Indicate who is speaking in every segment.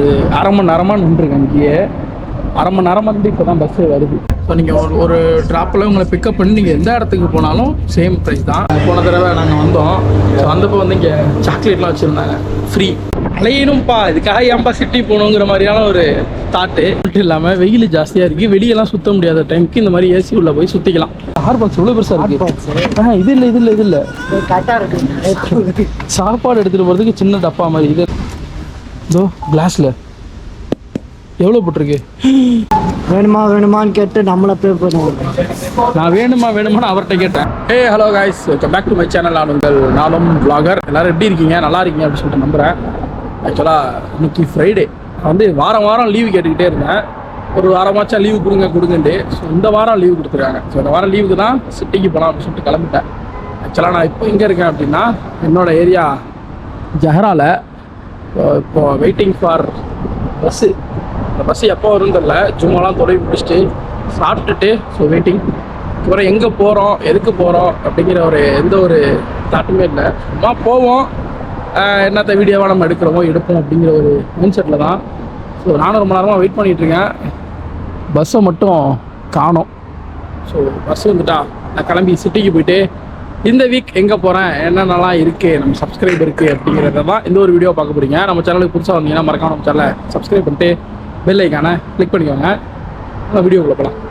Speaker 1: ஒரு அரை மணி நேரமாக நின்றுருக்கேன் இங்கேயே. அரை மணி நேரம் வந்து இப்போ தான் பஸ்ஸு வருது. ஸோ நீங்கள் ஒரு ஒரு ட்ராப்பில் உங்களை பிக்கப் பண்ணி நீங்கள் எந்த இடத்துக்கு போனாலும் சேம் ப்ரைஸ் தான். போன தடவை நாங்கள் வந்தோம். ஸோ வந்தப்போ வந்து இங்கே சாக்லேட்லாம் வச்சுருந்தாங்க. ஃப்ரீ அலையணும்ப்பா இதுக்காக ஏன்பா சிட்டி போகணுங்கிற மாதிரியான ஒரு தாட்டு மட்டும் இல்லாமல் வெயில் ஜாஸ்தியாக இருக்குது வெளியெல்லாம் சுத்த முடியாத டைமுக்கு இந்த மாதிரி ஏசி உள்ள போய் சுற்றிக்கலாம் ஹார் பாக்ஸ் எவ்வளோ பெருசாக இருக்குது ஆ இது இல்லை இது இல்லை இது இல்லை. சாப்பாடு எடுத்துகிட்டு போகிறதுக்கு சின்ன டப்பா மாதிரி இது இதோ கிளாஸில் எவ்வளோ போட்டிருக்கு?
Speaker 2: வேணுமா வேணுமான்னு கேட்டு நம்மளை பே பண்ணுவோம்.
Speaker 1: நான் வேணுமா வேணுமான்னு அவர்கிட்ட கேட்டேன். ஏ hello guys welcome back to my channel நான் உங்கள் நானும் vlogger. எல்லாரும் எப்படி இருக்கீங்க? நல்லா இருக்கீங்க அப்படின்னு சொல்லிட்டு நம்புகிறேன் ஆக்சுவலாக இன்னைக்கு ஃப்ரைடே வந்து வாரம் வாரம் லீவு கேட்டுக்கிட்டே இருந்தேன். ஒரு வாரமாச்சா லீவு கொடுங்க கொடுங்கன்ட்டு. ஸோ இந்த வாரம் லீவு கொடுத்துருக்காங்க. ஸோ இந்த வாரம் லீவுக்கு தான் சிட்டிக்கு போகலாம் அப்படின்னு சொல்லிட்டு கிளம்பிட்டேன். ஆக்சுவலாக நான் இப்போ எங்கே இருக்கேன் அப்படின்னா என்னோட ஏரியா ஜஹராவில் இப்போ வெயிட்டிங் ஃபார் பஸ்ஸு அந்த பஸ்ஸு எப்போ வரும்னு தெரில ஜும்மாலாம் தொலைவி பிடிச்சிட்டு சாப்பிட்டுட்டு ஸோ வெயிட்டிங் அப்புறம் எங்கே போகிறோம் எதுக்கு போகிறோம் அப்படிங்கிற ஒரு எந்த ஒரு தாட்டுமே இல்லை. சும்மா போவோம். என்னத்த வீடியோவாக நம்ம எடுக்கிறோமோ எடுப்போம் அப்படிங்கிற ஒரு மைண்ட் செட்டில் தான். ஸோ நானும் ரொம்ப நேரமாக வெயிட் பண்ணிகிட்டு இருக்கேன். பஸ்ஸை மட்டும் காணோம். ஸோ பஸ் வந்துட்டா. நான் கிளம்பி சிட்டிக்கு போயிட்டு இந்த வீக் எங்கே போகிறேன் என்னென்னலாம் இருக்குது நம்ம சப்ஸ்கிரைப் இருக்குது அப்படிங்கிறத தான் இந்த ஒரு வீடியோ பார்க்க போறீங்க. நம்ம சேனலுக்கு புதுசாக வந்தீங்கன்னா மறக்காம நம்ம சேனலை சப்ஸ்கிரைப் பண்ணிட்டு பெல் ஐக்கான கிளிக் பண்ணிக்கோங்க. நம்ம வீடியோக்குள்ள போகலாம்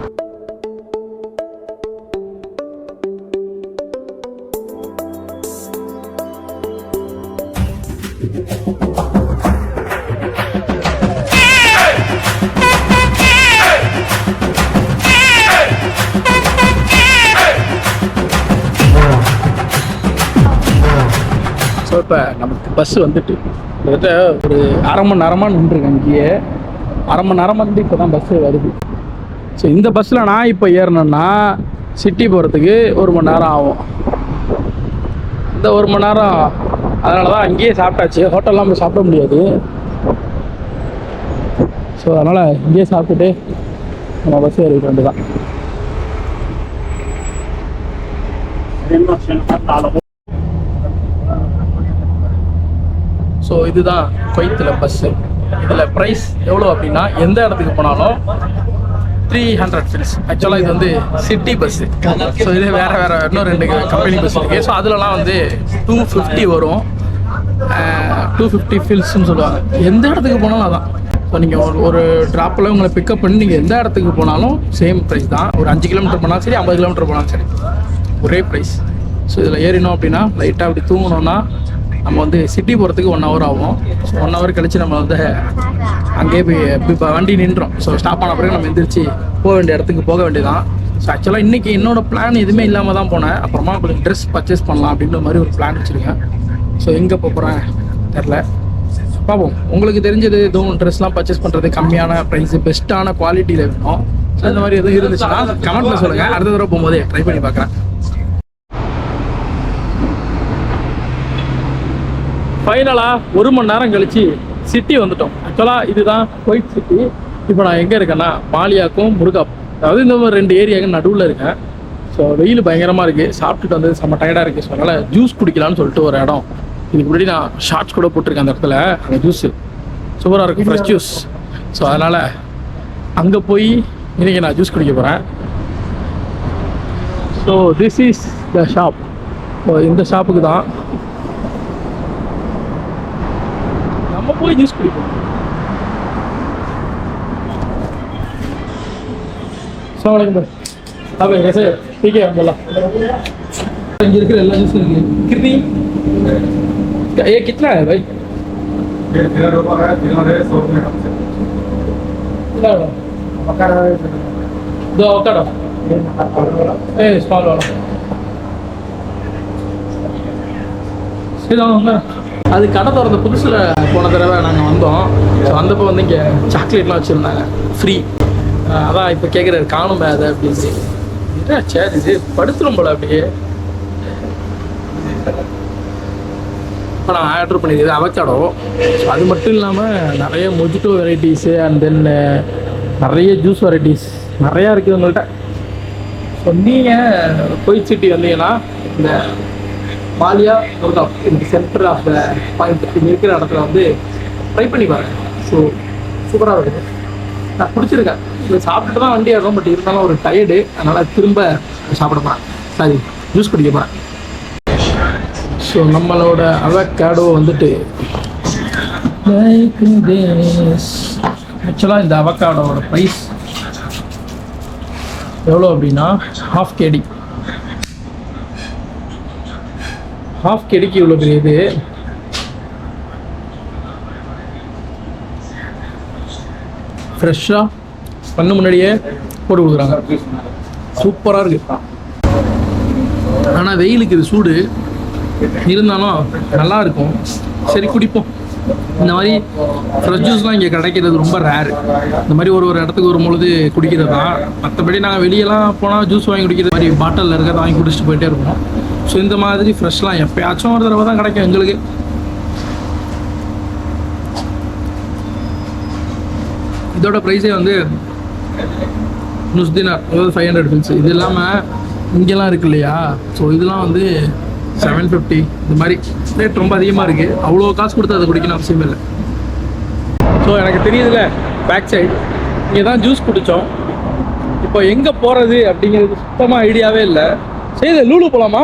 Speaker 1: இப்போ நமக்கு பஸ் வந்துட்டு. கிட்டத்தட்ட ஒரு அரை மணி நேரமாக நின்றுருக்கேன் இங்கேயே. அரை மணி நேரம் வந்து இப்போ தான் பஸ்ஸு வருது. ஸோ இந்த பஸ்ஸில் நான் இப்போ ஏறினேன்னா சிட்டி போகிறதுக்கு ஒரு மணி நேரம் ஆகும். இந்த ஒரு மணி நேரம் அதனால தான் அங்கேயே சாப்பிட்டாச்சு ஹோட்டல்லாம் போய் சாப்பிட முடியாது. ஸோ அதனால் இங்கேயே சாப்பிட்டுட்டு நம்ம பஸ் ஏறிட்டு வந்து தான் ஸோ இதுதான் குவைத்தில் பஸ்ஸு இதில் ப்ரைஸ் எவ்வளோ அப்படின்னா எந்த இடத்துக்கு போனாலும் த்ரீ ஹண்ட்ரட் ஃபில்ஸ் ஆக்சுவலாக இது வந்து சிட்டி பஸ்ஸு ஸோ இது வேறு வேறு இன்னும் ரெண்டு கம்பெனி பஸ் இருக்குது ஸோ அதுலலாம் வந்து டூ ஃபிஃப்டி வரும். டூ ஃபிஃப்டி ஃபில்ஸ்னு சொல்லுவாங்க. எந்த இடத்துக்கு போனாலும் அதான். ஸோ நீங்கள் ஒரு ஒரு ட்ராப்பில் உங்களை பிக்கப் பண்ணி நீங்கள் எந்த இடத்துக்கு போனாலும் சேம் ப்ரைஸ் தான். ஒரு அஞ்சு கிலோமீட்டர் போனாலும் சரி ஐம்பது கிலோமீட்டர் போனாலும் சரி. ஒரே ப்ரைஸ் ஸோ இதில் ஏறினோம் அப்படின்னா லைட்டாக அப்படி தூங்கினோன்னா நம்ம வந்து சிட்டி போகிறதுக்கு ஒன் ஹவர் ஆகும். ஸோ ஒன் ஹவர் கழிச்சு நம்ம வந்து அங்கேயே போய் இப்போ வண்டி நின்றோம். ஸோ ஸ்டாப் ஆன பிறகு நம்ம எந்திரிச்சு போக வேண்டிய இடத்துக்கு போக வேண்டியதான் ஸோ ஆக்சுவலாக இன்றைக்கி என்னோட பிளான் எதுவுமே இல்லாமல் தான் போனேன். அப்புறமா உங்களுக்கு ட்ரெஸ் பர்ச்சேஸ் பண்ணலாம் அப்படின்ற மாதிரி ஒரு பிளான் வச்சுருக்கேன். ஸோ எங்கே போகிறேன் தெரில பார்ப்போம் உங்களுக்கு தெரிஞ்சது எதுவும் ட்ரெஸ்லாம் பர்ச்சேஸ் பண்ணுறது கம்மியான ப்ரைஸ் பெஸ்ட்டான குவாலிட்டியில் வேணும். ஸோ இந்த மாதிரி எதுவும் இருந்துச்சுன்னா கமெண்ட்டில் சொல்லுங்கள் அடுத்த தடவை போகும்போது ட்ரை பண்ணி பார்க்குறேன் ஃபைனலாக ஒரு மணி நேரம் கழித்து சிட்டி வந்துட்டோம். ஆக்சுவலாக இதுதான் ஒயிட் சிட்டி இப்போ நான் எங்கே இருக்கேன்னா மாலியாக்கும் முருகாப் அதாவது இந்த மாதிரி ரெண்டு ஏரியாவுக்கு நடுவில் இருக்கேன். ஸோ வெயில் பயங்கரமாக இருக்குது சாப்பிட்டுட்டு வந்து செம்ம டயர்டாக இருக்குது ஸோ அதனால் ஜூஸ் குடிக்கலாம்னு சொல்லிட்டு ஒரு இடம். இதுக்கு முன்னாடி நான் ஷார்ட்ஸ் கூட போட்டிருக்கேன் அந்த இடத்துல. அந்த ஜூஸு சூப்பராக இருக்கும் ஃப்ரெஷ் ஜூஸ் ஸோ அதனால் அங்கே போய் இன்றைக்கி நான் ஜூஸ் குடிக்க போகிறேன் so this is the shop இந்த ஷாப்புக்கு தான் நம்ம போய் ஜூஸ் குடிப்போம் अस्सलाम वालेकुम भाई हाँ भाई कैसे ठीक है बोला இங்க இருக்கிற எல்லா ஜூஸும் இருக்கு கிருதி ये कितना है भाई
Speaker 3: ये तेरह रुपये है तीनों है सौ रुपये कम से
Speaker 1: कितना वाला दो avocado ए स्मॉल वाला சரிதான் அது கடை திறந்த புதுசில் போன தடவை நாங்கள் வந்தோம். ஸோ வந்தப்போ வந்து இங்கே சாக்லேட்லாம் வச்சுருந்தாங்க. ஃப்ரீ அதான் இப்போ கேட்குறாரு காணும் அது அப்படின்னு. என்ன சரி இது படுத்துரும் போல அப்படியே. இப்போ நான் ஆர்டர் பண்ணியிருக்கேன் அவக்காடோ ஸோ அது மட்டும் இல்லாமல் நிறைய மொஜிட்டோ வெரைட்டிஸு அண்ட் தென் நிறைய ஜூஸ் வெரைட்டிஸ் நிறையா இருக்குது உங்கள்கிட்ட ஸோ நீங்கள் போய் சிட்டி வந்தீங்கன்னா இந்த மாலியா முருகா இந்த சென்டர் ஆஃப் த பாயிண்ட் இங்கே இருக்கிற இடத்துல வந்து ட்ரை பண்ணி பாருங்க. ஸோ சூப்பராக இருக்குது நான் பிடிச்சிருக்கேன் இது சாப்பிட்டுட்டு தான் வண்டி ஆகும் பட் இருந்தாலும் ஒரு டயர்டு அதனால் திரும்ப சாப்பிட போகிறேன் சாரி ஜூஸ் குடிக்க போகிறேன் ஸோ நம்மளோட அவக்காடோ வந்துட்டு ஆக்சுவலாக இந்த அவக்காடோட ப்ரைஸ் எவ்வளோ அப்படின்னா ஹாஃப் கேடி ஹாஃப் கெடிக்கு இவ்வளோ பெரிய இது. ஃப்ரெஷ்ஷாக பண்ண முன்னாடியே போட்டு கொடுக்குறாங்க. சூப்பராக இருக்கு. ஆனால் வெயிலுக்கு இது சூடு. இருந்தாலும் நல்லா இருக்கும். சரி குடிப்போம். இந்த மாதிரி ஃப்ரெஷ் ஜூஸ்லாம் இங்கே கிடைக்கிறது ரொம்ப ரேர் இந்த மாதிரி ஒரு ஒரு இடத்துக்கு ஒரு பொழுது குடிக்கிறது தான் மற்றபடி நாங்கள் வெளியெல்லாம் போனால் ஜூஸ் வாங்கி குடிக்கிறது மாதிரி பாட்டிலில் இருக்கிறத வாங்கி குடிச்சிட்டு போயிட்டே இருப்போம். ஸோ இந்த மாதிரி ஃப்ரெஷ்லாம் எப்பயாச்சும் ஒரு தடவை தான் கிடைக்கும் எங்களுக்கு. இதோட ப்ரைஸே வந்து நுஸ்தினார் அதாவது ஃபைவ் ஹண்ட்ரட் பில்ஸ் இது இல்லாமல் இங்கெல்லாம் இருக்கு இல்லையா? ஸோ இதெல்லாம் வந்து செவன் ஃபிஃப்டி இந்த மாதிரி ரேட் ரொம்ப அதிகமாக இருக்குது அவ்வளோ காசு கொடுத்து அதை குடிக்கணும் அவசியம் இல்லை. ஸோ எனக்கு தெரியுதுல பேக் சைடு இங்கே தான் ஜூஸ் குடித்தோம் இப்போ எங்கே போகிறது அப்படிங்கிறது சுத்தமாக ஐடியாவே இல்லை. சரி லூலு போகலாமா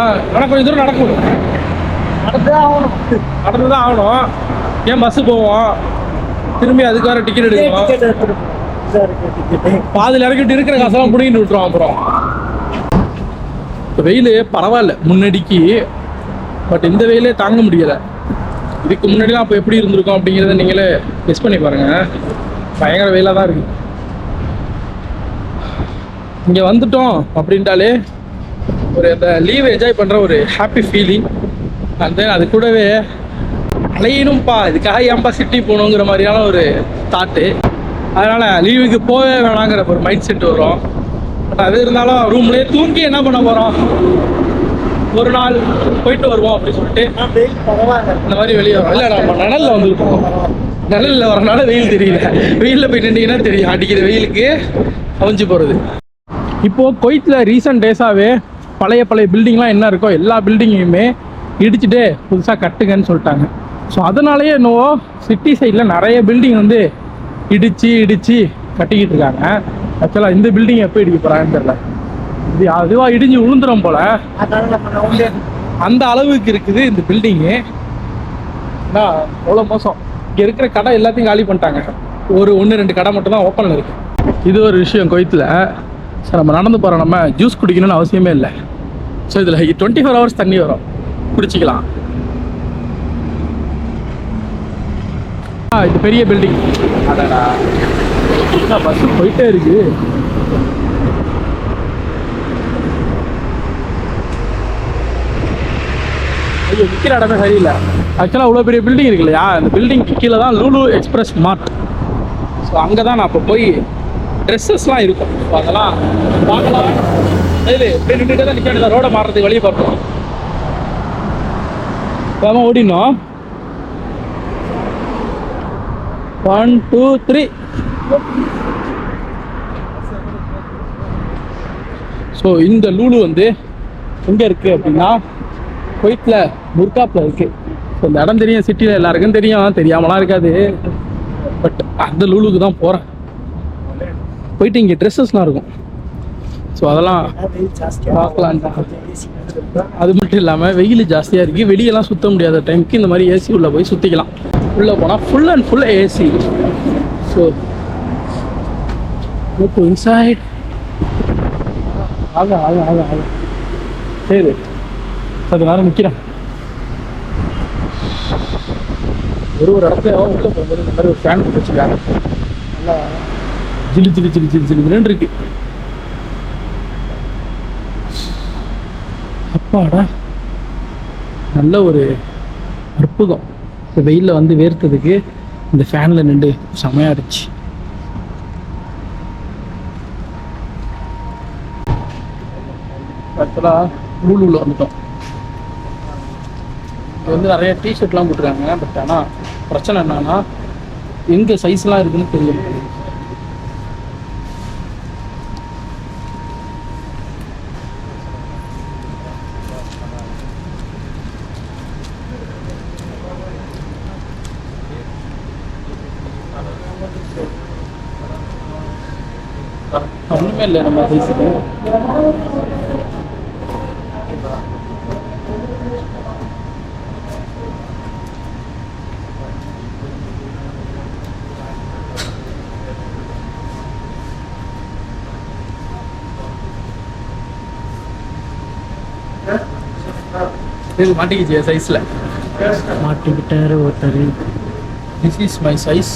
Speaker 1: ஆனால் கொஞ்சம் தூரம் நடக்க. முடியும்
Speaker 2: நடந்துதான் ஆகணும்.
Speaker 1: நடந்து தான் ஆகணும் ஏன் பஸ்ஸு போவோம்? திரும்பி அதுக்கு வேறு டிக்கெட் எடுக்கணும்? பாதியில் இறக்கிட்டு இருக்கிற காசெல்லாம் பிடிங்கிட்டு விட்டுருவோம் அப்புறம். வெயில் பரவாயில்ல முன்னாடிக்கு. பட் இந்த வெயிலே தாங்க முடியலை. இதுக்கு முன்னாடிலாம் அப்போ எப்படி இருந்திருக்கும் அப்படிங்கிறத நீங்களே கெஸ் பண்ணி பாருங்க. பயங்கர வெயிலாக தான் இருக்கு. இங்கே வந்துட்டோம் அப்படின்ட்டாலே ஒரு அந்த லீவ் என்ஜாய் பண்ணுற ஒரு ஹாப்பி ஃபீலிங் அண்ட் தென் அது கூடவே அலையணும்ப்பா இதுக்காக ஏன்பா சிட்டி போகணுங்கிற மாதிரியான ஒரு தாட்டு அதனால் லீவுக்கு போகவே வேணாங்கிற ஒரு மைண்ட் செட் வரும். பட் அது இருந்தாலும் ரூம்லேயே தூங்கி என்ன பண்ண போகிறோம் ஒரு நாள் போயிட்டு வருவோம் அப்படின்னு சொல்லிட்டு இந்த மாதிரி வெளியே வரோம். இல்லை நம்ம நிழலில் வந்துருக்கோம். நிழலில் வரனால வெயில் தெரியல. வெயிலில் போய் நின்றீங்கன்னா தெரியும். அடிக்கிற வெயிலுக்கு அவிஞ்சு போகிறது இப்போது கொய்த்தில் ரீசன்ட் டேஸாகவே பழைய பழைய பில்டிங்லாம் என்ன இருக்கோ எல்லா பில்டிங்கையுமே இடிச்சுட்டு புதுசாக கட்டுங்கன்னு சொல்லிட்டாங்க. ஸோ அதனாலேயே என்னவோ சிட்டி சைடில் நிறைய பில்டிங் வந்து இடித்து இடித்து கட்டிக்கிட்டு இருக்காங்க. ஆக்சுவலாக இந்த பில்டிங் எப்போ இடிக்க போகிறாங்கன்னு தெரியல. இது அதுவாக இடிஞ்சு விழுந்துரும் போல. அந்த அளவுக்கு இருக்குது இந்த பில்டிங்கு அவ்வளோ மோசம். இங்கே இருக்கிற கடை எல்லாத்தையும் காலி பண்ணிட்டாங்க. ஒரு ஒன்று ரெண்டு கடை மட்டும் தான் ஓப்பனில் இருக்குது இது ஒரு விஷயம் கொய்த்தில். சார் நம்ம நடந்து போகிறோம் நம்ம ஜூஸ் குடிக்கணும்னு அவசியமே இல்லை. ஸோ இதில் டுவெண்ட்டி ஃபோர் ஹவர்ஸ் தண்ணி வரும். குடிச்சிக்கலாம். ஆ இது பெரிய பில்டிங் அடடா. பஸ் போயிட்டே இருக்கு? ஐயோ விற்கிற இடமே சரியில்லை. ஆக்சுவலாக அவ்வளோ பெரிய பில்டிங் இருக்கு இல்லையா அந்த பில்டிங்க்கு கீழே தான் லூலு எக்ஸ்பிரஸ் மார்ட் ஸோ அங்கே தான் நான் இப்போ போய் ட்ரெஸ்ஸஸ்லாம் இருக்கும். ஸோ அதெல்லாம் பார்க்கலாம். இது இப்படி நின்றுட்டு தான் நிற்க வேண்டியது ரோடை மாறுறதுக்கு வழியை பார்ப்போம். வேகமாக ஓடினோம் ஒன் டூ த்ரீ ஸோ இந்த லூலு வந்து எங்கே இருக்குது அப்படின்னா குவைத்தில் முர்காப்பில் இருக்குது ஸோ இந்த இடம் தெரியும் சிட்டியில் எல்லாருக்கும் தெரியும். தெரியாமலாம் இருக்காது. பட் அந்த லூலுக்கு தான் போகிறேன் போயிட்டு இங்கே ட்ரெஸ்ஸஸ்லாம் இருக்கும். ஸோ அதெல்லாம் பார்க்கலாம் அது மட்டும் இல்லாமல் வெயில் ஜாஸ்தியாக இருக்குது வெளியெல்லாம் சுத்த முடியாத டைமுக்கு இந்த மாதிரி ஏசி உள்ளே போய் சுற்றிக்கலாம் உள்ளே போனால் full and full AC so inside ஆக ஆக ஆக ஆக. சரி. அது நேரம் நிற்கிறேன் ஒரு ஒரு இடத்துல உள்ள போகும்போது இந்த மாதிரி ஒரு ஃபேன் போட்டு வச்சுருக்காங்க நல்லா ஜிலு ஜிலு ஜிலு ஜிலு ஜிலுன்னு இருக்கு. அப்பாடா. நல்ல ஒரு அற்புதம். இந்த வெயிலில் வந்து வேர்த்ததுக்கு இந்த ஃபேனில் நின்று செமையாடுச்சு ஆக்சுவலாக லூலூவில் வந்துட்டோம். இங்கே வந்து நிறைய டிஷர்ட்லாம் போட்டுருக்காங்க பட் ஆனால் பிரச்சனை என்னன்னா எங்கே சைஸ்லாம் இருக்குன்னு தெரிய மாட்டேங்குது ஒன்றுமே இல்லை நம்ம சைஸுக்கு இது மாட்டிக்கிச்சு சைஸில்
Speaker 2: மாட்டிக்கிட்டாரு ஒருத்தர்.
Speaker 1: திஸ் இஸ் மை சைஸ்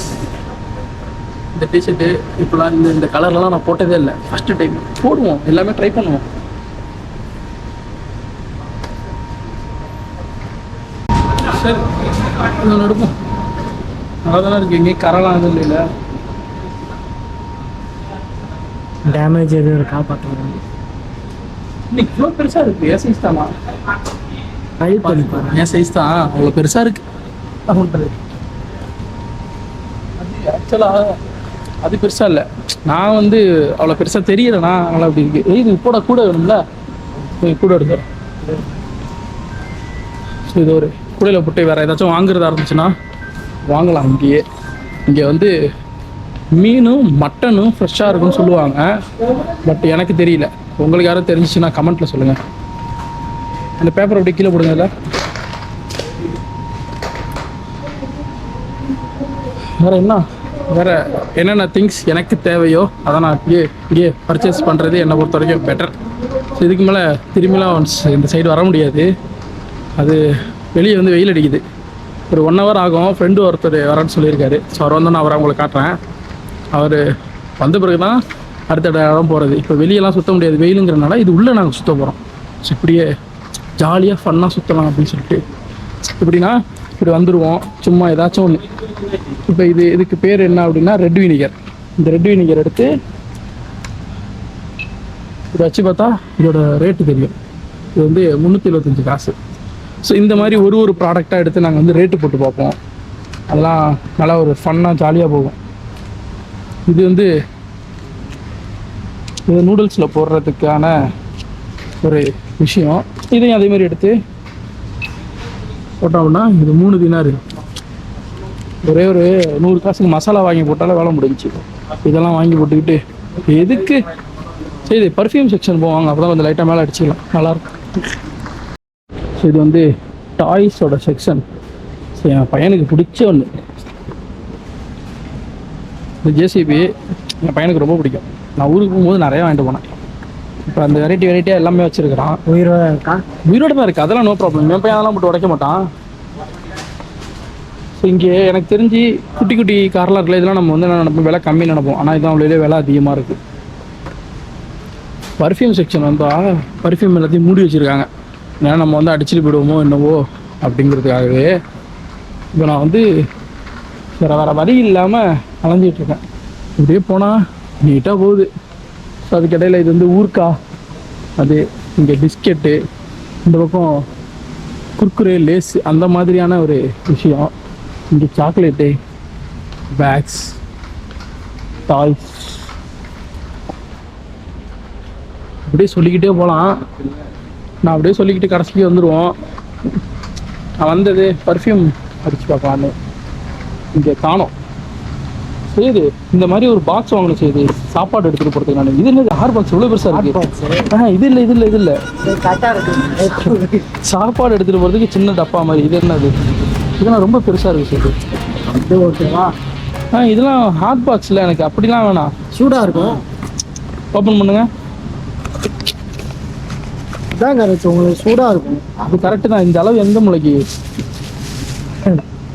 Speaker 1: இந்த டிஷர்ட்டு இப்போலாம் இந்த இந்த கலர்லாம் நான் போட்டதே இல்லை. ஃபஸ்ட்டு டைம் போடுவோம். எல்லாமே ட்ரை பண்ணுவோம். சரி இதை நடுப்போம். நல்லா தானே இருக்கு. எங்கேயும் கரெல்லாம் எதுவும் இல்லை
Speaker 2: டேமேஜ் எதுவும் இருக்கா? பார்த்துக்கலாம்.
Speaker 1: இன்னைக்கு இவ்வளோ பெருசாக இருக்கு. என் சைஸ் தானா?
Speaker 2: ட்ரை பண்ணி பாருங்க.
Speaker 1: என் சைஸ் தான். அவ்வளோ பெருசாக இருக்கு. என்ன பண்ணுறது அது ஆக்சுவலாக அது பெருசாக இல்லை. நான் வந்து அவ்வளோ பெருசாக தெரியலண்ணா அதனால் அப்படி இருக்கு. ஏய், இது கூட கூட வேணும்ல? கூட எடுத்து ஸோ இது ஒரு கூடையில் போட்டு வேறு ஏதாச்சும் வாங்குறதா இருந்துச்சுன்னா வாங்கலாம் இங்கேயே இங்கே வந்து மீனும் மட்டனும் ஃப்ரெஷ்ஷாக இருக்கும்னு சொல்லுவாங்க. பட் எனக்கு தெரியல. உங்களுக்கு யாரும் தெரிஞ்சிச்சுன்னா கமெண்ட்டில் சொல்லுங்கள் அந்த பேப்பர் அப்படியே கீழே போடுங்க இல்லை வேறு என்ன? வேற என்னென்ன திங்ஸ் எனக்கு தேவையோ அதை நான் இங்கே இங்கே பர்ச்சேஸ் பண்ணுறது என்னை பொறுத்த வரைக்கும் பெட்டர் ஸோ இதுக்கு மேலே திரும்பிலாம் ஒன்ஸ் இந்த சைடு வர முடியாது. அது வெளியே வந்து வெயில் அடிக்குது. ஒரு ஒன் ஹவர் ஆகும். ஃப்ரெண்டு ஒருத்தர் வரேன்னு சொல்லியிருக்காரு. ஸோ அவர் வந்து நான் அவரை உங்களுக்கு காட்டுறேன். அவர் வந்த பிறகு தான் அடுத்த இடம் போகிறது இப்போ வெளியெல்லாம் சுற்ற முடியாது. வெயிலுங்கிறனால இது உள்ளே நாங்கள் சுற்ற போகிறோம் ஸோ இப்படியே ஜாலியாக ஃபன்னாக சுற்றலாம் அப்படின்னு சொல்லிட்டு. எப்படின்னா இப்படி வந்துடுவோம் சும்மா ஏதாச்சும் ஒன்று இப்போ இது இதுக்கு பேர் என்ன அப்படின்னா ரெட் வினிகர். இந்த ரெட் வினிகர் எடுத்து இதை வச்சு பார்த்தா இதோட ரேட்டு தெரியும். இது வந்து முந்நூற்றி இருபத்தஞ்சி காசு. ஸோ இந்த மாதிரி ஒரு ஒரு ப்ராடக்டாக எடுத்து நாங்கள் வந்து ரேட்டு போட்டு பார்ப்போம். அதெல்லாம் நல்லா ஒரு ஃபன்னாக ஜாலியாக போகும். இது வந்து இது நூடுல்ஸில் போடுறதுக்கான ஒரு விஷயம். இதையும் அதே மாதிரி எடுத்து போட்டோம்னா இது மூணு தினாரு. ஒரே ஒரு நூறு காசுக்கு மசாலா வாங்கி போட்டாலே வேலை முடிஞ்சுச்சு. இதெல்லாம் வாங்கி போட்டுக்கிட்டு எதுக்கு? சரி இது பர்ஃப்யூம் செக்ஷன் போவாங்க அப்போ தான் கொஞ்சம் லைட்டாக மேலே அடிச்சிக்கலாம். நல்லாயிருக்கும். ஸோ இது வந்து டாய்ஸோட செக்ஷன் ஸோ என் பையனுக்கு பிடிச்ச ஒன்று இந்த ஜேசிபி என் பையனுக்கு ரொம்ப பிடிக்கும். நான் ஊருக்கு போகும்போது நிறையா வாங்கிட்டு போனேன். இப்போ அந்த வெரைட்டி வெரைட்டியாக எல்லாமே வச்சுருக்கிறான்.
Speaker 2: உயிரோட இருக்கா?
Speaker 1: உயிரோட தான் இருக்குது அதெல்லாம் நோ ப்ராப்ளம் என் பையன் அதெல்லாம் போட்டு உடைக்க மாட்டான். ஸோ இங்கே எனக்கு தெரிஞ்சு குட்டி குட்டி கார்லாம் இருக்குல்ல இதெல்லாம் நம்ம வந்து என்ன நினைப்போம்? விலை கம்மி நினைப்போம். ஆனால் இதான் உள்ளே விலை அதிகமாக இருக்குது பர்ஃப்யூம் செக்ஷன் வந்தால் பர்ஃப்யூம் எல்லாத்தையும் மூடி வச்சுருக்காங்க. ஏன்னா நம்ம வந்து அடிச்சுட்டு போயிடுவோமோ என்னவோ அப்படிங்கிறதுக்காகவே. இப்போ நான் வந்து வேறு வேறு வழி இல்லாமல் அலைஞ்சிட்டு இருக்கேன். இப்படியே போனால் நீட்டாக போகுது. ஸோ அதுக்கிடையில் இது வந்து ஊர்க்கா அது இங்கே பிஸ்கெட்டு இந்த பக்கம் குர்குரே லேஸ் அந்த மாதிரியான ஒரு விஷயம். இங்கே சாக்லேட்டு பேக்ஸ் டாய்ஸ் அப்படியே சொல்லிக்கிட்டே போகலாம் நான் அப்படியே சொல்லிக்கிட்டு கடைசிக்கு வந்துடுவோம் நான் வந்தது பர்ஃப்யூம் அடிச்சு பார்க்கலான்னு. இங்கே காணோம். சரி இந்த மாதிரி ஒரு பாக்ஸ் வாங்கணும் செய்து சாப்பாடு எடுத்துகிட்டு போகிறதுக்கு நான். இது இல்லை ஹார் பாக்ஸ் இவ்வளோ பெருசாக இருக்கு. ஆ இது இல்லை இது இல்லை இது இல்லை. சாப்பாடு எடுத்துகிட்டு போகிறதுக்கு சின்ன டப்பா மாதிரி. இது என்னது? இதெல்லாம் ரொம்ப பெருசாக இருக்கு செய்து
Speaker 2: இது ஓகேவா?
Speaker 1: ஆ இதெல்லாம் ஹாட் பாக்ஸில் எனக்கு அப்படிலாம் வேணாம்.
Speaker 2: சூடாக இருக்கும்.
Speaker 1: ஓப்பன் பண்ணுங்க.
Speaker 2: இதான் கரெக்ட் உங்களுக்கு சூடாக இருக்கும்.
Speaker 1: அது கரெக்டு தான். இந்த அளவு எந்த மூளைக்கு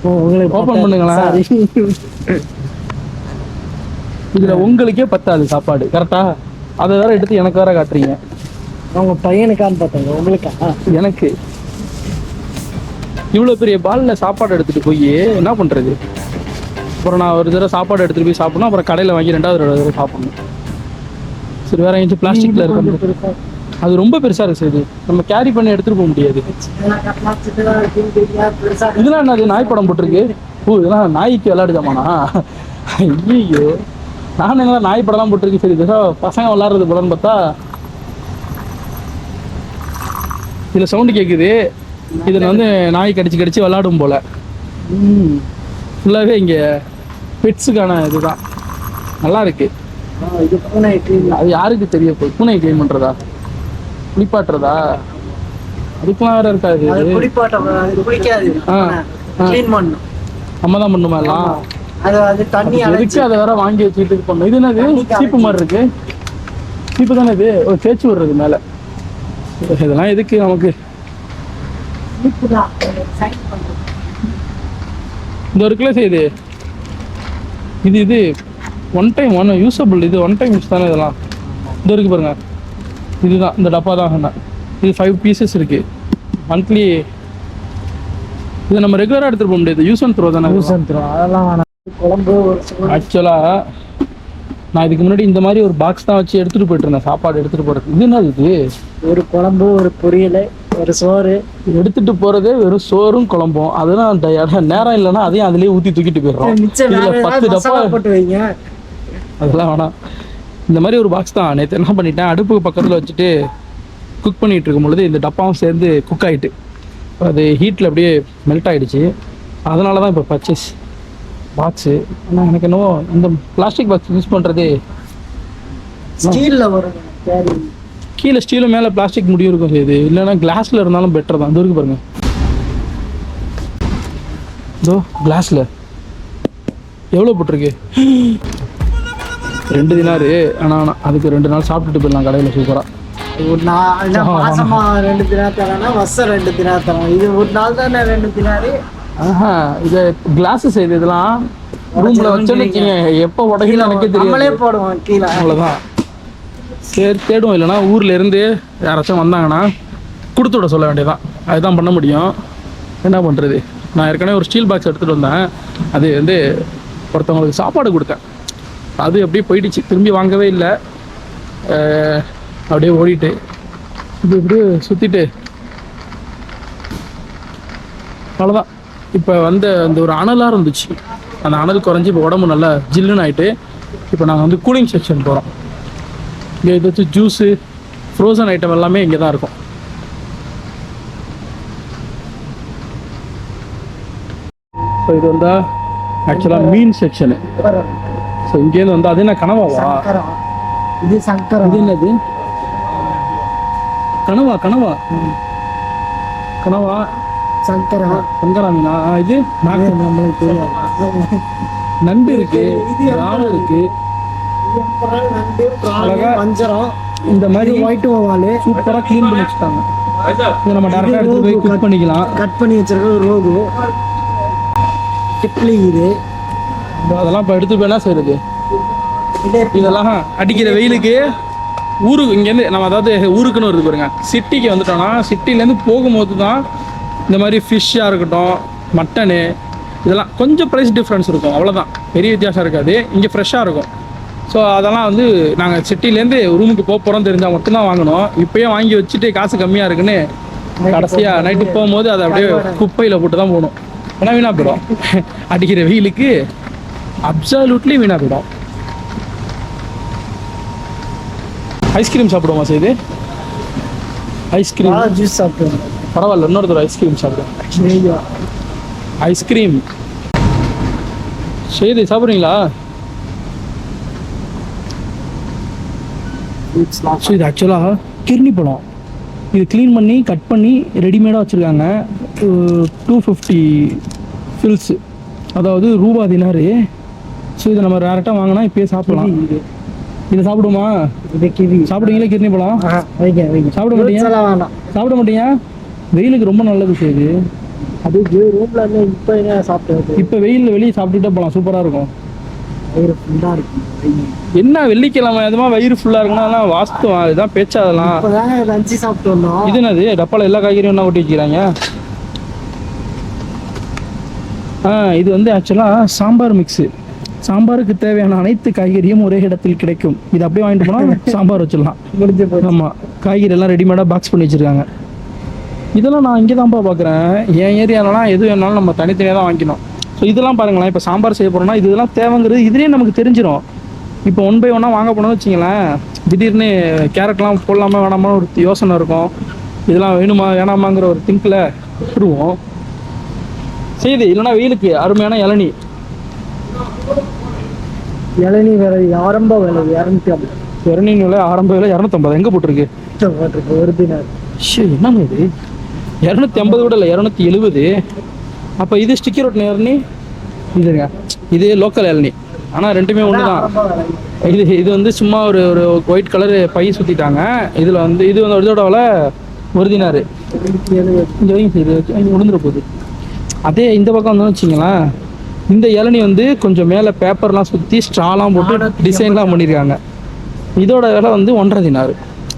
Speaker 2: உங்களுக்கு
Speaker 1: Open பண்ணுங்களேன். இதில் உங்களுக்கே பத்தாது சாப்பாடு கரெக்டா அதை வேற எடுத்து எனக்கு வேற காட்டுறீங்க.
Speaker 2: உங்க பையனுக்கான்னு பார்த்தாங்க உங்களுக்கா?
Speaker 1: எனக்கு. இவ்வளோ பெரிய பாலில் சாப்பாடு எடுத்துகிட்டு போய் என்ன பண்ணுறது அப்புறம் நான் ஒரு தடவை சாப்பாடு எடுத்துகிட்டு போய் சாப்பிடணும் அப்புறம் கடையில் வாங்கி ரெண்டாவது தடவை சாப்பிடணும். சரி வேற எங்கேயும் பிளாஸ்டிக்கில் இருக்க அது ரொம்ப பெருசாக இருக்கு சார் இது. நம்ம கேரி பண்ணி எடுத்துகிட்டு போக முடியாது. இதெல்லாம் என்னது நாய் படம் போட்டிருக்கு? ஓ இதெல்லாம் நாய்க்கு விளையாடுதாமாண்ணா? ஐயோ நான் என்ன நாய் படம்லாம் போட்டிருக்கு சரி பசங்க விளாட்றது படம்னு பார்த்தா இதில் சவுண்டு கேட்குது இதில் வந்து நாய் கடிச்சு கடிச்சு விளாடும் போல. ஃபுல்லாகவே இங்கே பெட்ஸுக்கான இதுதான். நல்லா இருக்கு. அது யாருக்கு தெரிய போகுது? பூனை க்ளீன் பண்றதா? குளிப்பாட்டுறதா? அதுக்கெல்லாம் வேற இருக்காது.
Speaker 2: அது
Speaker 1: இது
Speaker 2: குளிப்பாட்ட அது குளிக்காது.
Speaker 1: ஆ.
Speaker 2: க்ளீன் பண்ணும்.
Speaker 1: நம்ம தான் பண்ணுமா எல்லாம்?
Speaker 2: அது அது தண்ணி
Speaker 1: எதுக்கு
Speaker 2: அழைச்சி
Speaker 1: அதை வேற வாங்கி வச்சுட்டு இது பண்ணணும் இது என்னது? சீப்பு மாதிரி இருக்கு. சீப்பு தானே இது? ஒரு தேய்ச்சி விடுறது மேல. இதெல்லாம் எதுக்கு நமக்கு? இந்த இருக்குல்ல செய்யுது இது இது ஒன் டைம் ஒன் யூஸபிள் இது ஒன் டைம் யூஸ் தானே இதெல்லாம்? இந்த இருக்கு பாருங்க. இதுதான் இந்த டப்பா தான் இது ஃபைவ் பீசஸ் இருக்கு. மந்த்லி இது நம்ம ரெகுலராக எடுத்துட்டு போக முடியாது. யூஸ் அண்ட் த்ரோ தானே இதெல்லாம்?
Speaker 2: அதெல்லாம் வேணாம். குழம்பு.
Speaker 1: ஆக்சுவலாக நான் இதுக்கு முன்னாடி இந்த மாதிரி ஒரு பாக்ஸ் தான் வச்சு எடுத்துகிட்டு போயிட்டு இருந்தேன் சாப்பாடு எடுத்துகிட்டு போகிறது இது என்னது இது?
Speaker 2: ஒரு குழம்பு ஒரு பொரியல் ஒரு சோறு.
Speaker 1: எடுத்துகிட்டு போகிறதே வெறும் சோறும் குழம்பும். அதெல்லாம் நேரம் இல்லைன்னா அதையும் அதுலேயே ஊற்றி தூக்கிட்டு போயிடுறோம். பத்து டப்பா
Speaker 2: போட்டு வைங்க.
Speaker 1: அதெல்லாம் வேணாம். இந்த மாதிரி ஒரு பாக்ஸ் தான். நேற்று என்ன பண்ணிட்டேன்? அடுப்பு பக்கத்தில் வச்சுட்டு குக் பண்ணிட்டு இருக்கும் பொழுது இந்த டப்பாவும் சேர்ந்து குக் ஆயிட்டு. அது ஹீட்டில் அப்படியே மெல்ட் ஆயிடுச்சு. அதனால தான் இப்போ பர்ச்சேஸ் பாக்ஸு ஆனால் எனக்கு என்னவோ இந்த பிளாஸ்டிக் பாக்ஸ் யூஸ் பண்ணுறதே
Speaker 2: ஸ்டீல்ல வரும்.
Speaker 1: கீழே ஸ்டீலு மேலே பிளாஸ்டிக் முடியும் இருக்கும் செய்யுது இல்லைன்னா கிளாஸில் இருந்தாலும் பெட்டர் தான். இது இருக்கு பாருங்க. இதோ கிளாஸில் எவ்வளோ போட்டிருக்கு? ரெண்டு தினாரு. ஆனால் ஆனால் அதுக்கு ரெண்டு நாள் சாப்பிட்டுட்டு போயிடலாம் கடையில் சூப்பராக
Speaker 2: ஒரு நாள் மாசமா ரெண்டு தினம் தரேன்னா வருஷம் ரெண்டு தினம் தரோம் இது ஒரு நாள் தானே ரெண்டு தினாரு?
Speaker 1: இது கிளாஸு செய்யுது இதெல்லாம் ரூமில் வச்சோன்னு வச்சுங்க எப்போ உடைக்கணும் எனக்கே
Speaker 2: நம்மளே
Speaker 1: தெரியாது.
Speaker 2: போடுவோம் கீழே.
Speaker 1: அவ்வளோதான் சரி தேடுவோம். இல்லைன்னா ஊர்ல இருந்து யாராச்சும் வந்தாங்கன்னா கொடுத்து விட சொல்ல வேண்டியதான் அதுதான் பண்ண முடியும். என்ன பண்ணுறது நான் ஏற்கனவே ஒரு ஸ்டீல் பாக்ஸ் எடுத்துகிட்டு வந்தேன். அது வந்து ஒருத்தவங்களுக்கு சாப்பாடு கொடுத்தேன். அது அப்படியே போயிடுச்சு. திரும்பி வாங்கவே இல்லை. அப்படியே ஓடிட்டு இது இப்படியே சுற்றிட்டு அவ்வளோதான் இப்போ வந்து அந்த ஒரு அனலாக இருந்துச்சு. அந்த அனல் குறைஞ்சி இப்போ உடம்பு நல்லா ஜில்லுன்னு ஆயிட்டு இப்போ நாங்கள் வந்து கூலிங் செக்ஷன் போகிறோம் இங்கே ஏதாச்சும் ஜூஸு ஃப்ரோசன் ஐட்டம் எல்லாமே இங்கே தான் இருக்கும். ஸோ இது வந்தா ஆக்சுவலாக மீன் செக்ஷனு ஸோ இங்கேருந்து வந்து அது என்ன கனவாவா
Speaker 2: இது சங்கரம்
Speaker 1: இது என்னது? கனவா கனவா? கனவா? சங்கரா. மீனா ஆ, இது நாக்கு
Speaker 2: நம்மளுக்கு தெரியாது.
Speaker 1: நண்டு இருக்கு இறால் இருக்கு. அழகா-
Speaker 2: வஞ்சரம்
Speaker 1: இந்த மாதிரி
Speaker 2: ஒயிட் ஓவாலு
Speaker 1: சூப்பராக க்ளீன் பண்ணி வச்சுட்டாங்க. இதை நம்ம டேரெக்டாக எடுத்து போய் குக் பண்ணிக்கலாம்.
Speaker 2: கட் பண்ணி வச்சிருக்க ரோகு டிப்ளி இது.
Speaker 1: அதெல்லாம் இப்போ எடுத்து போய் என்ன செய்யுது
Speaker 2: இதே
Speaker 1: இதெல்லாம் அடிக்கிற வெயிலுக்கு ஊருக்கு இங்கேருந்து நம்ம அதாவது ஊருக்குன்னு வருது பாருங்க. சிட்டிக்கு வந்துட்டோம்னா சிட்டிலேருந்து போகும்போது தான் இந்த மாதிரி ஃபிஷ்ஷாக இருக்கட்டும் மட்டனு இதெல்லாம் கொஞ்சம் ப்ரைஸ் டிஃப்ரென்ஸ் இருக்கும். அவ்வளோதான் பெரிய வித்தியாசம் இருக்காது. இங்கே ஃப்ரெஷ்ஷாக இருக்கும். ஸோ அதெல்லாம் வந்து நாங்கள் சிட்டிலேருந்து ரூமுக்கு போக போகிறோம் தெரிஞ்சால் மட்டும்தான் வாங்கணும். இப்போயே வாங்கி வச்சுட்டு காசு கம்மியாக இருக்குன்னு கடைசியாக நைட்டு போகும்போது அதை அப்படியே குப்பையில் போட்டு தான் போகணும். ஏன்னா வீணாக போயிடும். அடிக்கிற வெயிலுக்கு அப்சல்யூட்லி வீணாக போயிடும். ஐஸ்கிரீம் சாப்பிடுவோமா செய்து ஐஸ்கிரீம்
Speaker 2: ஜூஸ் சாப்பிடுவோம்.
Speaker 1: பரவாயில்ல இன்னொருத்தர் ஐஸ்கிரீம் சாப்பிடுவோம்
Speaker 2: ஐயோ.
Speaker 1: ஐஸ்கிரீம் செய்து சாப்பிட்றீங்களா? ஸோ இது ஆக்சுவலாக கிர்னி பழம். இது க்ளீன் பண்ணி கட் பண்ணி ரெடிமேடாக வச்சுருக்காங்க. டூ ஃபிஃப்டி ஃபில்ஸு அதாவது ரூபா தினாரு ஸோ இதை நம்ம டேரெக்டாக வாங்கினா இப்பயே சாப்பிடலாம்.
Speaker 2: இது.
Speaker 1: சாப்பிடுமா? சாப்பிடுவீங்களா கிர்னி பழம்?
Speaker 2: ஆஹா, வைங்க வைங்க.
Speaker 1: சாப்பிட மாட்டீங்க? சாப்பிட மாட்டீங்க? வெயிலுக்கு ரொம்ப நல்லது செய்யுது
Speaker 2: அது ரூம்ல இருந்து இப்போ என்ன சாப்பிட்டு
Speaker 1: இப்போ வெயிலில் வெளியே சாப்பிட்டுட்டே போகலாம் சூப்பராக இருக்கும்.
Speaker 2: வயிறு ஃபுல்லா இருக்கு. வைங்க.
Speaker 1: என்ன வெள்ளிக்கிழமை எதுமா வயிறு ஃபுல்லாக இருக்குன்னா அதெல்லாம் வாஸ்துவம் இதுதான் பேச்சா அதெல்லாம்.
Speaker 2: லஞ்சு சாப்பிட்டு வந்தோம்.
Speaker 1: இது என்னது? டப்பால எல்லா காய்கறியும் என்ன ஒட்டி வச்சுக்கிறாங்க? ஆ இது வந்து ஆக்சுவலாக சாம்பார் மிக்ஸு சாம்பாருக்கு தேவையான அனைத்து காய்கறியும் ஒரே இடத்தில் கிடைக்கும். இது அப்படியே வாங்கிட்டு போனால் சாம்பார் வச்சிடலாம்.
Speaker 2: முடிஞ்சு
Speaker 1: ஆமாம் காய்கறி எல்லாம் ரெடிமேடாக பாக்ஸ் பண்ணி வச்சுருக்காங்க. இதெல்லாம் நான் இங்கே தான்ப்பா பார்க்குறேன் என் ஏரியாலலாம் எது வேணாலும் நம்ம தனித்தனியாக தான் வாங்கிக்கணும். ஸோ இதெல்லாம் பாருங்களேன். இப்போ சாம்பார் செய்ய போகிறோம்னா இதெல்லாம் தேவைங்கிறது இதுலேயே நமக்கு தெரிஞ்சிடும் இப்போ ஒன் பை ஒன்னாக வாங்க போனோம்னு வச்சிங்களேன் திடீர்னு கேரட்லாம் போடலாமா வேணாமான்னு ஒரு யோசனை இருக்கும். இதெல்லாம் வேணுமா வேணாமாங்கிற ஒரு திங்கில் விட்டுருவோம். செய்யுது இல்லைன்னா வெயிலுக்கு அருமையான இளநீ.
Speaker 2: இளநீ விலை ஆரம்ப விலை இரநூத்தி ஐம்பது.
Speaker 1: இரநூறு விலை ஆரம்ப விலை இரநூத்தம்பது. எங்கே போட்டிருக்கு?
Speaker 2: போட்டிருக்கு ஒரு தினம்.
Speaker 1: என்னங்க இது? இரநூத்தி ஐம்பது கூட இல்லை இரநூத்தி எழுபது. அப்போ இது ஸ்டிக்கர் ஒட்டின இளநி இதுங்க இது லோக்கல் இளநி ஆனால் ரெண்டுமே ஒன்று தான். இது இது வந்து சும்மா ஒரு ஒரு ஒயிட் கலர் பை சுற்றிட்டாங்க இதில் வந்து இது வந்து இதோட விலை ஒரு தினாரு
Speaker 2: இருநூத்தி எழுபது
Speaker 1: இங்கே இது விழுந்துட போகுது. அதே இந்த பக்கம் வந்து வச்சிங்களேன் இந்த இளநி வந்து கொஞ்சம் மேலே பேப்பர்லாம் சுற்றி ஸ்ட்ராலாம் போட்டு டிசைன்லாம் பண்ணியிருக்காங்க இதோட விலை வந்து ஒன்றரை தினாரு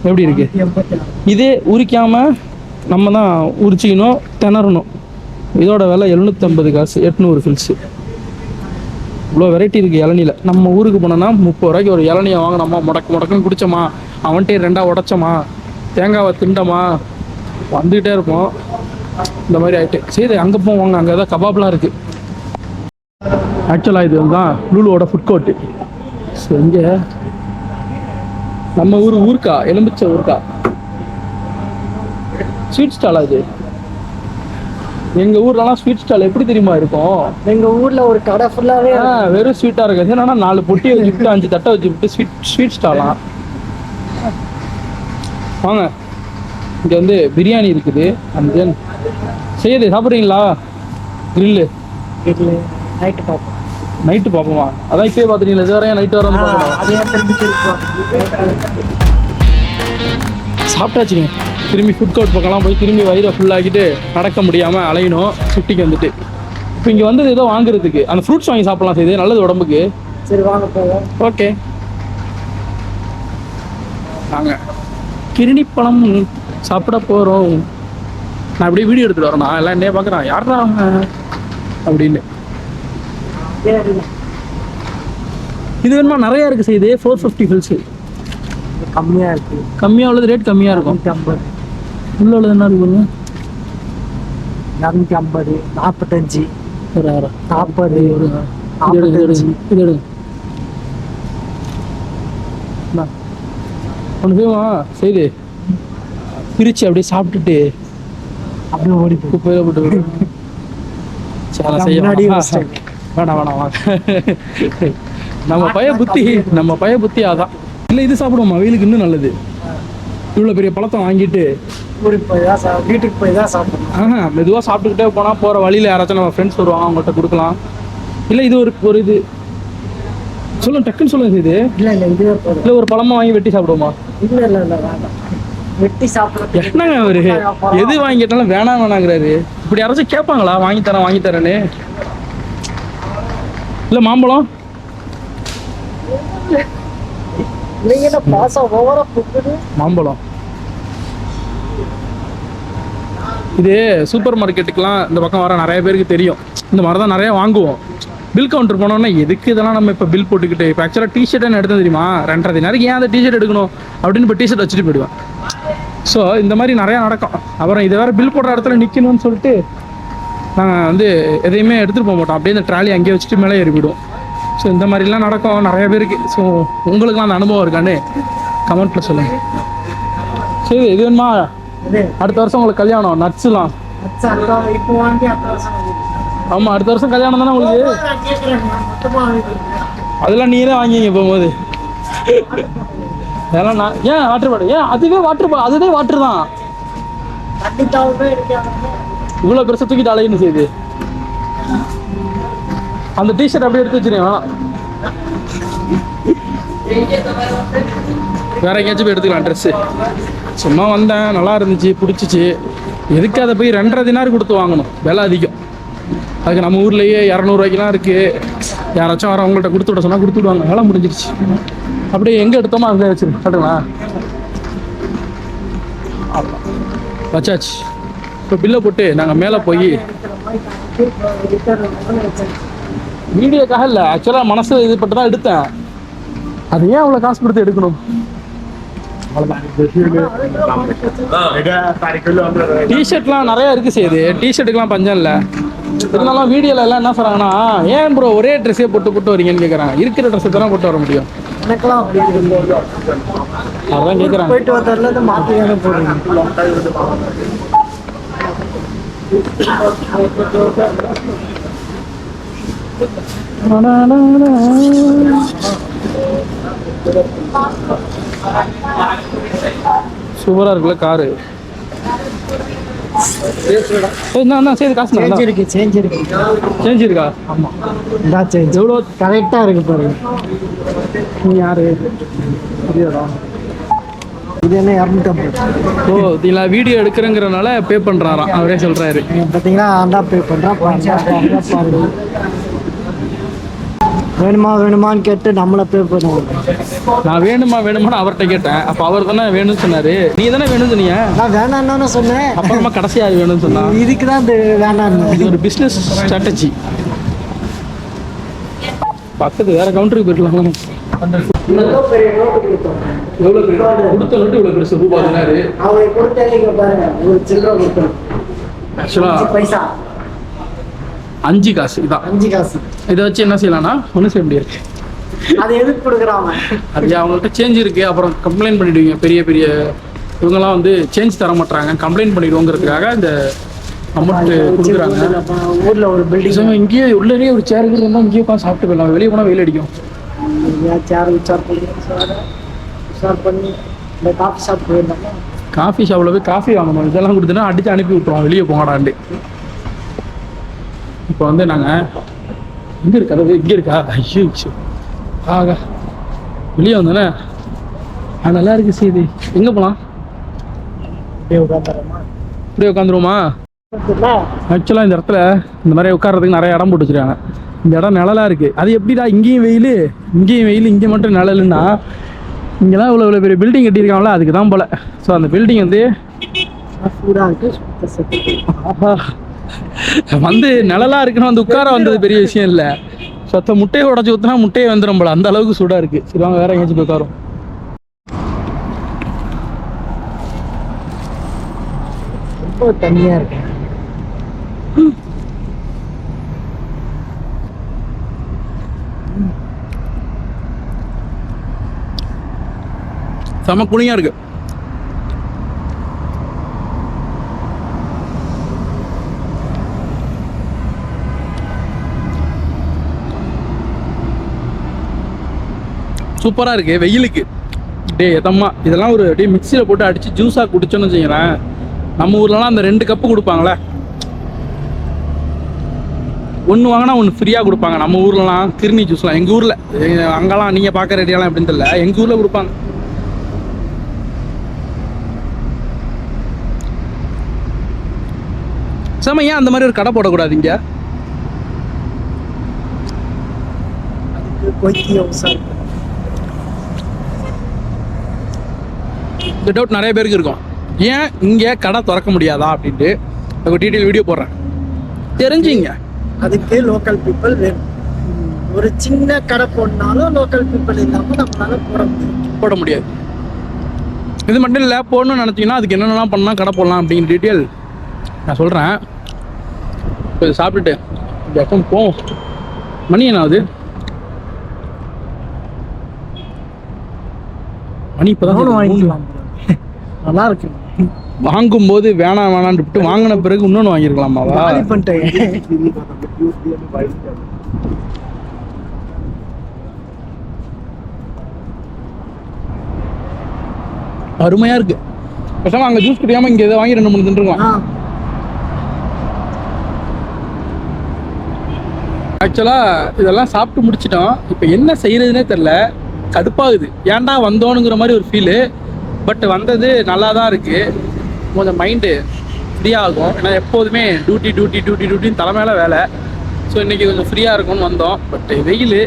Speaker 1: எப்படி இருக்கு?
Speaker 2: எண்பத்தி நாலு.
Speaker 1: இதே உரிக்காம நம்ம தான் உரிச்சிக்கணும் திணறணும். இதோட விலை எழுநூற்றம்பது காசு எட்நூறு ஃபில்ஸு இவ்வளோ வெரைட்டி இருக்குது இளநியில் நம்ம ஊருக்கு போனோம்னா முப்பது ரூபாய்க்கு ஒரு இளநியை வாங்கினோமா முடக்கு முடக்குன்னு குடிச்சோமா அவன்கிட்டே ரெண்டாக உடச்சோமா தேங்காவை திண்டமா வந்துக்கிட்டே இருப்போம். இந்த மாதிரி ஆயிட்டு. சரி அங்கே போவாங்க அங்கே தான் கபாப்லாம் இருக்குது ஆக்சுவலாக இது தான் லூலுவோட ஃபுட் கோர்ட்டு ஸோ இங்கே நம்ம ஊர் ஊருக்கா எலும்பிச்ச ஊருக்கா. ஸ்வீட் ஸ்டாலா இது? எங்க ஊர்லலாம் ஸ்வீட் ஸ்டால் எப்படி தெரியுமா இருக்கும்?
Speaker 2: எங்க ஊர்ல ஒரு கடை ஃபுல்லாவே
Speaker 1: வெறும் ஸ்வீட்டா இருக்காது. என்னன்னா நாலு பொட்டி வச்சுட்டு அஞ்சு தட்டை வச்சுட்டு ஸ்வீட் ஸ்வீட் ஸ்டாலாம் வாங்க. இங்க வந்து பிரியாணி இருக்குது. அண்ட் செய்யுது. சாப்பிட்றீங்களா? கிரில்லு
Speaker 2: நைட்டு பார்ப்போம்
Speaker 1: நைட்டு பார்ப்போமா அதான் இப்பயே பார்த்துட்டீங்களா இது வரையும் நைட்டு வர
Speaker 2: அதே
Speaker 1: சாப்பிட்டாச்சுங்க. திரும்பி ஃபுட் கோர்ட் பக்கம்லாம் போய் திரும்பி வயிறை ஃபுல்லாக்கிட்டு நடக்க முடியாமல் அலையணும் சுட்டிக்கு வந்துட்டு. இப்போ இங்கே வந்தது ஏதோ வாங்குறதுக்கு. அந்த ஃப்ரூட்ஸ் வாங்கி சாப்பிடலாம் செய்யுது நல்லது உடம்புக்கு.
Speaker 2: சரி வாங்க போவோம்.
Speaker 1: ஓகே நாங்கள் கிருணிப்பழம் சாப்பிட போகிறோம் நான் அப்படியே வீடியோ எடுத்துட்டு வரேன். நான் எல்லாம் என்னைய பார்க்குறேன். யாரா அப்படின்னு. இது வேணுமா? நிறையா இருக்குது செய்யுது ஃபோர் ஃபிஃப்டி ஃபில்ஸு
Speaker 2: கம்மியா இருக்கு.
Speaker 1: கம்மியாக உள்ளது ரேட் கம்மியாக இருக்கும்.
Speaker 2: ஐம்பது.
Speaker 1: உள்ள உள்ளது என்ன இருக்குங்க
Speaker 2: இரநூத்தி ஐம்பது நாற்பத்தஞ்சு
Speaker 1: ஒரு ஆறு.
Speaker 2: நாற்பது
Speaker 1: இது
Speaker 2: நாற்பத்தஞ்சு
Speaker 1: எடுங்க இது எடுங்க இந்தா. ஒன்று செய்வா செய்து. பிரித்து அப்படியே சாப்பிட்டுட்டு
Speaker 2: அப்படியே ஓடி
Speaker 1: குப்பையில போட்டு வேணாம். வேணாம் வேணாம். வாங்க நம்ம பய புத்தி நம்ம பய புத்தி அதான். இல்லை இது சாப்பிடுவோமா? வெயிலுக்கு இன்னும் நல்லது. இவ்வளோ பெரிய பழத்தை வாங்கிட்டு
Speaker 2: ஊருக்கு போய் தான் சா- வீட்டுக்கு போய் தான் சாப்பிடணும்.
Speaker 1: மெதுவாக சாப்பிட்டுக்கிட்டே போனால் போகிற வழியில் யாராச்சும் நம்ம ஃப்ரெண்ட்ஸ் வருவாங்க அவங்கள்ட்ட கொடுக்கலாம். இல்லை இது ஒரு ஒரு இது. சொல்லுங்க டக்குன்னு சொல்லுங்க இது
Speaker 2: இல்ல இல்ல இதுவே போதும்.
Speaker 1: இல்லை ஒரு பழமா வாங்கி வெட்டி சாப்பிடுவோமா?
Speaker 2: இல்ல இல்ல இல்ல வேண்டாம் வெட்டி சாப்பிடுறது
Speaker 1: என்னங்க அவரு? எது வாங்கி கேட்டாலும் வேணாம் வேணாங்கிறாரு. இப்படி யாராச்சும் கேட்பாங்களா வாங்கி தரேன் வாங்கி தரேன்னு. இல்லை மாம்பழம்? மாம்பழம். இது சூப்பர் மார்க்கெட்டுக்கெலாம் இந்த பக்கம் வர நிறைய பேருக்கு தெரியும். இந்த மாதிரி தான் நிறைய வாங்குவோம். பில் கவுண்டர் போனோம்னா எதுக்கு இதெல்லாம் நம்ம இப்போ பில் போட்டுக்கிட்டு? இப்போ ஆக்சுவலாக டிஷர்ட் என்ன எடுத்தது தெரியுமா? ரெண்டரை தினாருக்கு ஏன் அந்த டிஷர்ட் எடுக்கணும்? அப்படின்னு இப்போ டிஷர்ட் வச்சுட்டு போயிடுவேன். ஸோ இந்த மாதிரி நிறையா நடக்கும். அப்புறம் இது வேறு பில் போடுற இடத்துல நிற்கணும்னு சொல்லிட்டு நாங்கள் வந்து எதையுமே எடுத்துகிட்டு போக மாட்டோம். அப்படியே இந்த ட்ராலி அங்கேயே வச்சுட்டு மேலே ஏறிவிடுவோம் ஸோ இந்த மாதிரிலாம் நடக்கும் நிறைய பேருக்கு. ஸோ உங்களுக்குலாம் அந்த அனுபவம் இருக்கான்னு கமெண்ட்டில் சொல்லுங்கள் சரி இது வேணுமா? அடுத்த வருஷம் உங்களுக்கு கல்யாணம் நட்ஸ்லாம்.
Speaker 2: வாங்கி அடுத்த வருஷம்
Speaker 1: கல்யாணம் தானே உங்களுக்கு. அதெல்லாம் நீ தான் வாங்கிங்க போகும்போது. அதெல்லாம் நான் ஏன் வாட்டர் பாட்டில் ஏன் அதுவே வாட்டர் பா அதுவே வாட்டர் தான். இவ்வளோ பெருசு தூக்கிட்டு அலையணும் செய்யுது அந்த டிஷர்ட் அப்படியே எடுத்து வச்சிருக்கேன் வேணாம். வேற எங்கேயாச்சும் போய் எடுத்துக்கலாம் ட்ரெஸ்ஸு சும்மா வந்தேன் நல்லா இருந்துச்சு பிடிச்சிச்சு. எதுக்கு அதை போய் ரெண்டரை தினார் கொடுத்து வாங்கணும்? விலை அதிகம். அதுக்கு நம்ம ஊர்லேயே இரநூறுவாய்க்குலாம் இருக்குது யாராச்சும் வரவங்கள்ட்ட கொடுத்து விட சொன்னால் கொடுத்து விடுவாங்க. வேலை முடிஞ்சிருச்சு. அப்படியே எங்கே எடுத்தோமோ அங்கே வச்சிரு. கட்டுங்களா? வச்சாச்சு. இப்போ பில்லை போட்டு நாங்கள் மேலே போய் வீடியோக்காக இல்லை ஆக்சுவலாக மனசு இது பட்டு தான் எடுத்தேன். அது ஏன் அவ்வளோ காசு கொடுத்து எடுக்கணும்? டிஷர்ட்லாம் நிறைய இருக்கு செய்யுது டிஷர்ட்டுக்கெலாம் பஞ்சம் இல்லை. இருந்தாலும் வீடியோவில் எல்லாம் என்ன சொல்கிறாங்கன்னா ஏன் ப்ரோ ஒரே ட்ரெஸ்ஸே போட்டு போட்டு வரீங்கன்னு கேட்குறாங்க இருக்கிற ட்ரெஸ்ஸை தானே போட்டு வர முடியும். அதான் கேட்குறாங்க
Speaker 2: போயிட்டு மாத்தி தானே போடுறீங்க.
Speaker 1: சூப்பராக இருக்குல்ல காரு. என்ன சரி காசு
Speaker 2: சேஞ்ச் இருக்கு சேஞ்ச் இருக்கு.
Speaker 1: சேஞ்ச் இருக்கா?
Speaker 2: ஆமாம் இதா சேஞ்ச்
Speaker 1: எவ்வளோ?
Speaker 2: கரெக்டாக இருக்கு பாருங்க.
Speaker 1: நீ யாரு? புரியாதா?
Speaker 2: இது என்ன இரநூத்தம்பது?
Speaker 1: ஓ இதில் வீடியோ எடுக்கிறேங்கிறனால பே பண்ணுறாராம் அவரே சொல்கிறாரு
Speaker 2: பார்த்தீங்கன்னா நான் பே பண்ணுறேன் வேணுமா வேணுமான்னு கேட்டு நம்மளை பே பண்ணுவோம்.
Speaker 1: நான் வேணுமா வேணுமான்னு அவர்கிட்ட கேட்டேன். அப்போ அவர் தானே வேணும்னு சொன்னாரு. நீ தானே வேணும்னு சொன்னீங்க
Speaker 2: நான் வேணான்னு சொன்னேன்.
Speaker 1: அப்புறமா கடைசி யார் வேணும்னு சொன்னா?
Speaker 2: இதுக்கு தான் வேணான்னு
Speaker 1: இது ஒரு பிஸ்னஸ் ஸ்ட்ராட்டஜி பக்கத்து வேற கவுண்டருக்கு போயிருக்கலாம் எவ்வளோ கொடுத்த நோட்டு இவ்வளோ பெருசு ரூபா பதினாறு
Speaker 2: அவங்க கொடுத்தீங்க பாருங்க ஒரு சில்லறை கொடுத்தோம்.
Speaker 1: ஆக்சுவலாக
Speaker 2: பைசா.
Speaker 1: அஞ்சு காசு இதான்.
Speaker 2: அஞ்சு காசு.
Speaker 1: இதை வச்சு என்ன செய்யலாம்னா ஒன்றும் செய்ய முடியாது.
Speaker 2: அது எதுக்கு கொடுக்குறான்
Speaker 1: அது அவங்கள்ட்ட சேஞ்ச் இருக்கு அப்புறம் கம்ப்ளைண்ட் பண்ணிடுவீங்க பெரிய பெரிய இவங்கெல்லாம் வந்து சேஞ்ச் தர மாட்டாங்க கம்ப்ளைண்ட் பண்ணிடுவோங்கிறதுக்காக இந்த அமௌண்ட் கொடுக்குறாங்க.
Speaker 2: ஊர்ல ஒரு பில்டிங்
Speaker 1: இங்கேயே உள்ளே ஒரு சேர் இருந்தால் இங்கேயே உட்காந்து சாப்பிட்டு போயிடலாம். வெளியே போனால் வெயில் அடிக்கும்.
Speaker 2: சேர் உச்சார் பண்ணி உச்சார் பண்ணி இந்த காஃபி ஷாப்
Speaker 1: காஃபி ஷாப்பில் போய் காஃபி வாங்கணும். இதெல்லாம் கொடுத்தோன்னா அடிச்சு அனுப்பி விட்டுருவோம். வெளியே போங்கடாண்டு இப்போ வந்து நாங்கள் எங்கே இருக்கா இங்கே இருக்கா? ஐயோ. ஆகா. வெளியே வந்தோன்னே ஆ நல்லா இருக்கு செய்தி எங்கே போகலாம்
Speaker 2: அப்படியே உட்காந்துறோமா
Speaker 1: இப்படியே உட்காந்துருவோமா ஆக்சுவலாக இந்த இடத்துல இந்த மாதிரி உட்கார்றதுக்கு நிறைய இடம் போட்டு வச்சிருக்காங்க. இந்த இடம் நிழலா இருக்கு. அது எப்படிடா இங்கேயும் வெயில் இங்கேயும் வெயில் இங்கே மட்டும் நிழலுன்னா இங்கெல்லாம் இவ்வளோ இவ்வளோ பெரிய பில்டிங் கட்டியிருக்காங்களா அதுக்கு தான் போல. ஸோ அந்த பில்டிங் வந்து. வந்து நிழலா இருக்குன்னு வந்து உட்கார வந்தது பெரிய விஷயம் இல்லை. சொத்த முட்டையை உடச்சி ஊற்றினா முட்டையை வந்துடும் போல. அந்த அளவுக்கு சூடாக இருக்கு. சரி வாங்க வேற எங்கேயாச்சும் போய் உட்காரும்
Speaker 2: ரொம்ப தண்ணியா இருக்கு.
Speaker 1: செம குளியாக இருக்கு. சூப்பராக இருக்கு. வெயிலுக்கு. டே எதம்மா இதெல்லாம் ஒரு அப்படியே மிக்சியில் போட்டு அடித்து ஜூஸாக குடிச்சோன்னு வச்சுக்கிறேன் நம்ம ஊர்லலாம் அந்த ரெண்டு கப்பு கொடுப்பாங்களே. ஒன்று வாங்கினா ஒன்று ஃப்ரீயாக கொடுப்பாங்க. நம்ம ஊர்லலாம் கிருணி ஜூஸ்லாம் எங்கள் ஊரில் அங்கெல்லாம் நீங்கள் பார்க்குற ஏரியாலாம் எப்படின்னு தெரியல. எங்கள் ஊரில் கொடுப்பாங்க. சாம ஏன் அந்த மாதிரி ஒரு கடை போடக்கூடாது இங்க? இந்த டவுட் நிறைய பேருக்கு இருக்கும். ஏன் இங்கே கடை திறக்க முடியாதா அப்படின்ட்டு? ஒரு டீட்டெயில் வீடியோ போடுறேன். தெரிஞ்சுங்க.
Speaker 2: அதுக்கு லோக்கல் பீப்புள் வேணும். ஒரு சின்ன கடை போடனாலும் லோக்கல் பீப்புள் இல்லாம நம்மளால போட முடியும்
Speaker 1: போட முடியாது. இது மட்டும் இல்லை போடணும்னு நினச்சிங்கன்னா அதுக்கு என்னென்னலாம் பண்ணால் கடை போடலாம் அப்படிங்கிற டீட்டெயில் நான் சொல்கிறேன் இப்போ இதை சாப்பிட்டுட்டு இந்த எஃப்எம் போவோம். மணி என்ன ஆகுது? மணி இப்போ
Speaker 2: நானும் வாங்கிக்கலாம். நல்லா இருக்கு
Speaker 1: வாங்கும்போது வேணாம் வேணான்னு விட்டு வாங்கின பிறகு
Speaker 2: காலி பண்ணிட்டேன்.
Speaker 1: அருமையாக இருக்கு. பேசாம அங்கே ஜூஸ் குடிக்காம இங்கே எதை வாங்கி ரெண்டு மூணு தின்றுக்கலாம்.
Speaker 2: ஆ,
Speaker 1: ஆக்சுவலாக இதெல்லாம் சாப்பிட்டு முடிச்சிட்டோம். இப்போ என்ன செய்யறதுனே தெரில கடுப்பாகுது. ஏன்டா வந்தோனுங்கிற மாதிரி ஒரு ஃபீலு பட் வந்தது நல்லா தான் இருக்குது கொஞ்சம் மைண்டு ஃப்ரீயாக ஆகும் ஏன்னா எப்போதுமே டியூட்டி டியூட்டி டியூட்டி டியூட்டின்னு தலைமையில வேலை. ஸோ இன்றைக்கி கொஞ்சம் ஃப்ரீயாக இருக்கும்னு வந்தோம். பட் வெயில்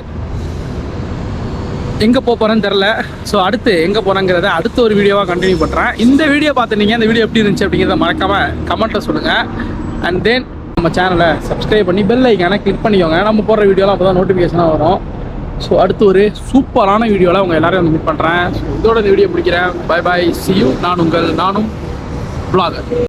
Speaker 1: எங்கே போக போகிறேன்னு தெரில ஸோ அடுத்து எங்கே போகிறேங்கிறத அடுத்த ஒரு வீடியோவாக கண்டினியூ பண்ணுறேன் இந்த வீடியோ பார்த்துனீங்க இந்த வீடியோ எப்படி இருந்துச்சு அப்படிங்கிறத மறக்காமல் கமெண்ட்டில் சொல்லுங்கள் அண்ட் தென் நம்ம சேனலை சப்ஸ்கிரைப் பண்ணி பெல் ஐக்கான கிளிக் பண்ணிக்கோங்க. நம்ம போடுற வீடியோலாம் அப்போ தான் நோட்டிஃபிகேஷனாக வரும். ஸோ அடுத்து ஒரு சூப்பரான வீடியோவில் உங்கள் எல்லோரும் வந்து மீட் பண்ணுறேன் இதோட இந்த வீடியோ பிடிக்கிறேன் பை பாய் சி யூ நான் உங்கள் நானும் vlogger.